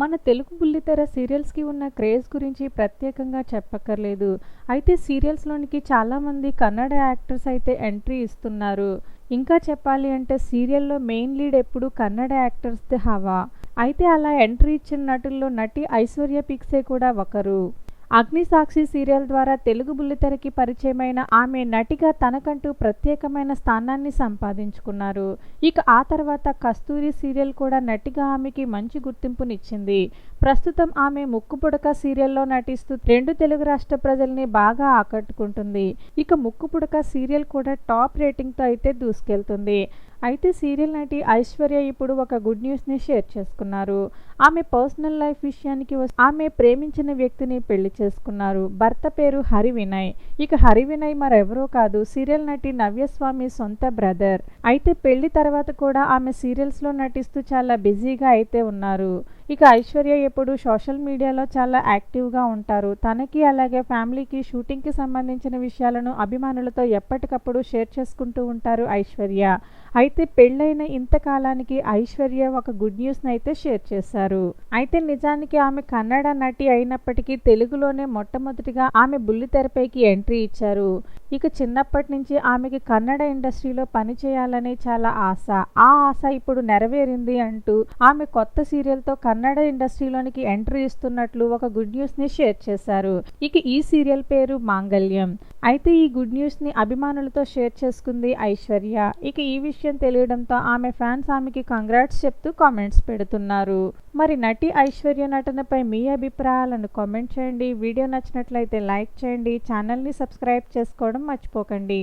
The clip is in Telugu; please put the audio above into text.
మన తెలుగు బుల్లితెర సీరియల్స్కి ఉన్న క్రేజ్ గురించి ప్రత్యేకంగా చెప్పక్కర్లేదు. అయితే సీరియల్స్లోనికి చాలామంది కన్నడ యాక్టర్స్ అయితే ఎంట్రీ ఇస్తున్నారు. ఇంకా చెప్పాలి అంటే సీరియల్లో మెయిన్ లీడ్ ఎప్పుడు కన్నడ యాక్టర్స్ది హవా. అయితే అలా ఎంట్రీ ఇచ్చిన నటుల్లో నటి ఐశ్వర్య పిక్సే కూడా ఒకరు. అగ్నిసాక్షి సీరియల్ ద్వారా తెలుగు బుల్లితెరకి పరిచయమైన ఆమె నటిగా తనకంటూ ప్రత్యేకమైన స్థానాన్ని సంపాదించుకున్నారు. ఇక ఆ తర్వాత కస్తూరి సీరియల్ కూడా నటిగా ఆమెకి మంచి గుర్తింపునిచ్చింది. ప్రస్తుతం ఆమె ముక్కుపుడక సీరియల్లో నటిస్తూ రెండు తెలుగు రాష్ట్ర ప్రజల్ని బాగా ఆకట్టుకుంటుంది. ఇక ముక్కుపుడక సీరియల్ కూడా టాప్ రేటింగ్తో అయితే దూసుకెళ్తుంది. అయితే సీరియల్ నటి ఐశ్వర్య ఇప్పుడు ఒక గుడ్ న్యూస్ని షేర్ చేసుకున్నారు. ఆమె పర్సనల్ లైఫ్ విషయానికి వస్తే ఆమె ప్రేమించిన వ్యక్తిని పెళ్ళి చేసుకున్నారు. భర్త పేరు హరి వినయ్. ఇక హరి వినయ్ మరెవరో కాదు సీరియల్ నటి నవ్యస్వామి సొంత బ్రదర్. అయితే పెళ్ళి తర్వాత కూడా ఆమె సీరియల్స్లో నటిస్తూ చాలా బిజీగా అయితే ఉన్నారు. ఇక ఐశ్వర్య ఎప్పుడు సోషల్ మీడియాలో చాలా యాక్టివ్గా ఉంటారు. తనకి అలాగే ఫ్యామిలీకి షూటింగ్కి సంబంధించిన విషయాలను అభిమానులతో ఎప్పటికప్పుడు షేర్ చేసుకుంటూ ఉంటారు ఐశ్వర్య. అయితే పెళ్ళైన ఇంతకాలానికి ఐశ్వర్య ఒక గుడ్ న్యూస్ని అయితే షేర్ చేశారు. అయితే నిజానికి ఆమె కన్నడ నటి అయినప్పటికీ తెలుగులోనే మొట్టమొదటిగా ఆమె బుల్లితెరపైకి ఎంట్రీ ఇచ్చారు. ఇక చిన్నప్పటి నుంచి ఆమెకి కన్నడ ఇండస్ట్రీలో పనిచేయాలని చాలా ఆశ. ఆ ఆశ ఇప్పుడు నెరవేరింది అంటూ ఆమె కొత్త సీరియల్తో కన్నడ ఇండస్ట్రీలోనికి ఎంట్రీ ఇస్తున్నట్లు ఒక గుడ్ న్యూస్ని షేర్ చేశారు. ఇక ఈ సీరియల్ పేరు మాంగళ్యం. అయితే ఈ గుడ్ న్యూస్ని అభిమానులతో షేర్ చేసుకుంది ఐశ్వర్య. ఇక ఈ విషయం తెలియడంతో ఆమె ఫ్యాన్స్ ఆమెకి కంగ్రాట్స్ చెప్తూ కామెంట్స్ పెడుతున్నారు. మరి నటి ఐశ్వర్య నటనపై మీ అభిప్రాయాలను కామెంట్ చేయండి. వీడియో నచ్చినట్లయితే లైక్ చేయండి. ఛానల్ని సబ్స్క్రైబ్ చేసుకోవడం మర్చిపోకండి.